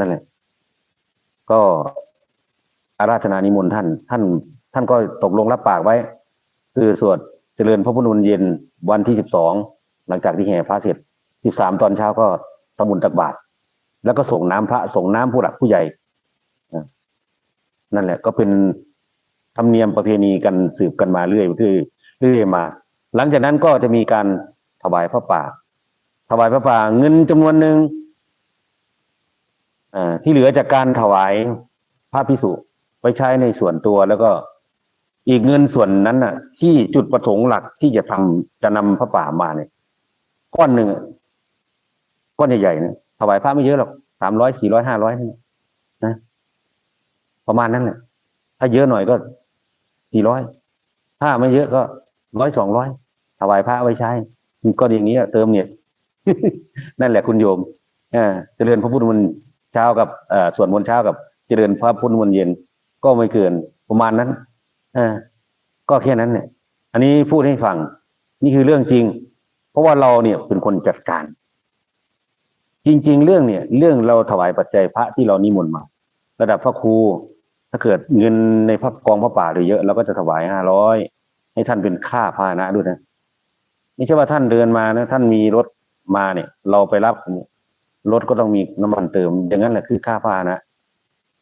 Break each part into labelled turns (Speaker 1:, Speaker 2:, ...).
Speaker 1: นั่นแหละ ก็อาราธนานิมนต์ท่าน ท่าน ท่านก็ตกลงรับปากไว้ คือสวดเจริญพระพุทธมนต์เย็นวันที่สิบสองหลังจากที่แห่พระเสร็จสิบสามตอนเช้าก็ทำบุญตักบาตรแล้วก็ส่งน้ำพระส่งน้ำผู้หลักผู้ใหญ่นั่นแหละ ก็เป็นธรรมเนียมประเพณีกันสืบกันมาเรื่อยเรื่อยเรื่อยมา หลังจากนั้นก็จะมีการถวายพระป่า ถวายพระป่าเงินจำนวนหนึ่ง ที่เหลือจากการถวายพระพิสุไว้ใช้ในส่วนตัวแล้วก็อีกเงินส่วนนั้นน่ะ ที่จุดประสงค์หลักที่จะทำจะนำพระป่ามาเนี่ยก้อนหนึ่งก้อนใหญ่ๆเนี่ยถวายพระไม่เยอะหรอกสามร้อยสี่ร้อยห้าร้อยนะประมาณนั้นแหละถ้าเยอะหน่อยก็สี่ร้อยถ้าไม่เยอะก็ร้อยสองร้อยถวายพระไว้ใช้ก็อย่างนี้เติมเนี่ยนั่นแหละคุณโยมเออเจริญพระพุทธมนต์ เช้ากับส่วนมนต์เช้ากับเจริญพระพุทธมนต์เย็น ก็ไม่เกินประมาณนั้นอก็แค่นั้นเนี่ย อันนี้พูดให้ฟัง นี่คือเรื่องจริง เพราะว่าเราเนี่ยเป็นคนจัดการ จริง ๆ เรื่องเนี่ย เรื่องเราถวายปัจจัยพระที่เรานิมนต์มา ระดับพระครู ถ้าเกิดเงินในพระกองพระป่าหลือเยอะเราก็จะถวายห้าร้อยให้ท่านเป็นค่าพาหนะด้วยนะไม่ใช่ว่าท่านเดินมานะท่านมีรถมาเนี่ย เราไปรับเนี่ย รถก็ต้องมีน้ำมันเติม อย่างนั้นแหละคือค่าพานะ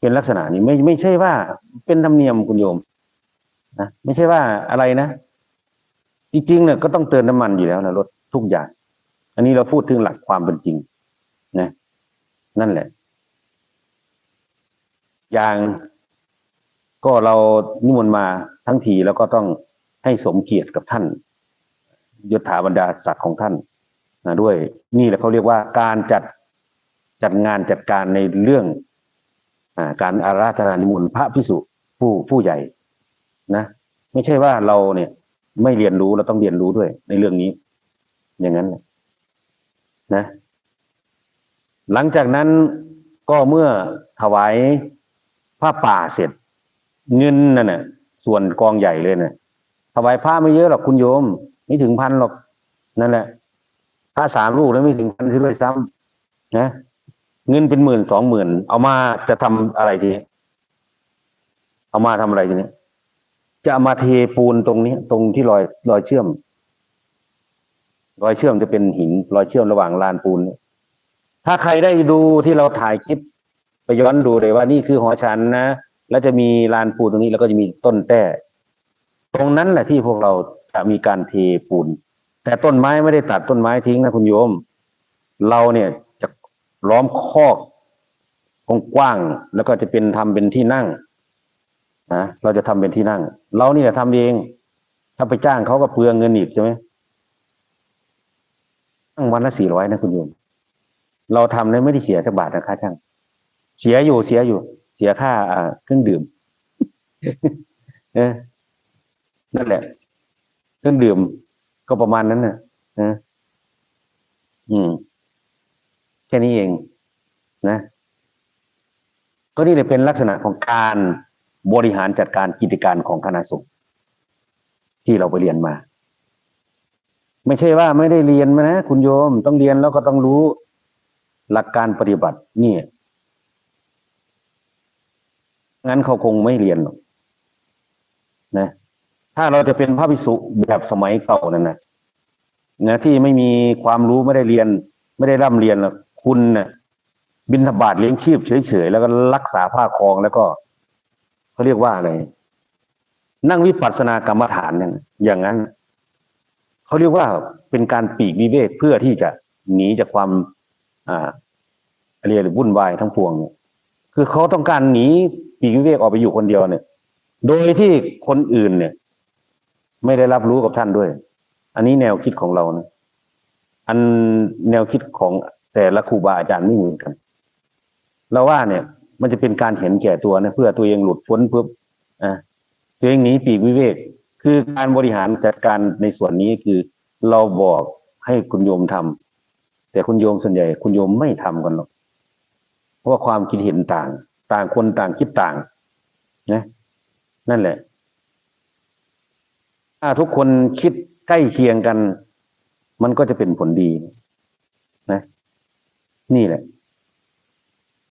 Speaker 1: เป็นลักษณะนี้ไม่ไม่ใช่ว่าเป็นธรรมเนียมคุณโยมนะไม่ใช่ว่าอะไรนะจริงๆเนี่ยก็ต้องเติมน้ำมันอยู่แล้วนะรถทุกอย่าง อันนี้เราพูดถึงหลักความเป็นจริง นะ นั่นแหละ อย่างก็เรานิมนต์มาทั้งทีแล้วก็ต้องให้สมเกียรติกับท่านยศถาบรรดาศักดิ์ของท่านนะด้วย นี่แหละเขาเรียกว่าการจัด จัดงานจัดการในเรื่องอการอาราธนานิมนต์พระพิสุผู้ผู้ใหญ่นะ ไม่ใช่ว่าเราเนี่ย ไม่เรียนรู้เราต้องเรียนรู้ด้วย ในเรื่องนี้ อย่างนั้นนะ หลังจากนั้นก็เมื่อถวายผ้าป่าเสร็จ เงินนั่นน่ะ ส่วนกองใหญ่เลยน่ะถวายผ้าไม่เยอะหรอกคุณโยม ไม่ถึงพันหรอกนั่นแหละผ้าสามลูกแล้วไม่ถึงพันที่ด้วยซ้ำนะ เงินเป็นหมื่นสองหมื่นเอามาจะทำอะไรทีนี้เอามาทำอะไรทีนี้จะมาเทปูนตรงนี้ ตรงที่รอยรอยเชื่อม รอยเชื่อมจะเป็นหิน รอยเชื่อมระหว่างลานปูนเนี่ยถ้าใครได้ดูที่เราถ่ายคลิปไปย้อนดูเลยว่านี่คือหอฉันนะแล้วจะมีลานปูนตรงนี้แล้วก็จะมีต้นแต้ตรงนั้นแหละที่พวกเราจะมีการเทปูน แต่ต้นไม้ไม่ได้ตัดต้นไม้ทิ้งนะคุณโยม เราเนี่ย ล้อมคอกกว้างแล้วก็จะเป็นทำเป็นที่นั่งนะเราจะทำเป็นที่นั่ง เรานี่แหละทำเอง ถ้าไปจ้างเขาก็เปลืองเงินอีกใช่ไหมตั้งวันละสี่ร้อยนะคุณโยมเราทำเนี่ยไม่ได้เสียสักบาทนะค่าช่าง เสียอยู่เสียอยู่ เสียค่าอ่าเครื่องดื่มเออนั่นแหละ เครื่องดื่มก็ประมาณนั้นนะนะอืม แค่นี้เองนะ ก็นี่เลยเป็นลักษณะของการบริหารจัดการกิจการของคณะสงฆ์ที่เราไปเรียนมา ไม่ใช่ว่าไม่ได้เรียนมานะ คุณโยมต้องเรียนแล้วก็ต้องรู้หลักการปฏิบัตินี่งั้นเขาคงไม่เรียนหรอกนะ ถ้าเราจะเป็นพระภิกษุแบบสมัยเก่านั่นนะนะที่ไม่มีความรู้ไม่ได้เรียน ไม่ได้ร่ำเรียนหรอก คุณเนะ่ะบินทบาทเลี้ยงชีพเฉยๆแล้วก็รักษาผ้าครองแล้วก็เขาเรียกว่าอะไรนั่งวิปัสสนากรรมฐานเนี่ยอย่างนั้นเขาเรียกว่าเป็นการปีกวิเวกเพื่อที่จะหนีจากความ อ่าเรียกวุ่นวายทั้งปวงเนี่ยคือเขาต้องการหนีปีกวิเวกออกไปอยู่คนเดียวเนี่ย โดยที่คนอื่นเนี่ย ไม่ได้รับรู้กับท่านด้วย อันนี้แนวคิดของเรานะอันแนวคิดของ แต่ละครูบาอาจารย์ไม่เหมือนกันเราว่าเนี่ย มันจะเป็นการเห็นแก่ตัวนะเพื่อตัวเองหลุดพ้นเพื่ออ่าตัวเองหนีปีกวิเวก คือการบริหารจัดการในส่วนนี้คือเราบอกให้คุณโยมทำแต่คุณโยมส่วนใหญ่ คุณโยมไม่ทำกันหรอกเพราะว่าความคิดเห็นต่าง ต่างคนต่างคิดต่าง นะ นั่นแหละ ถ้าทุกคนคิดใกล้เคียงกัน มันก็จะเป็นผลดี นะ นี่แหละ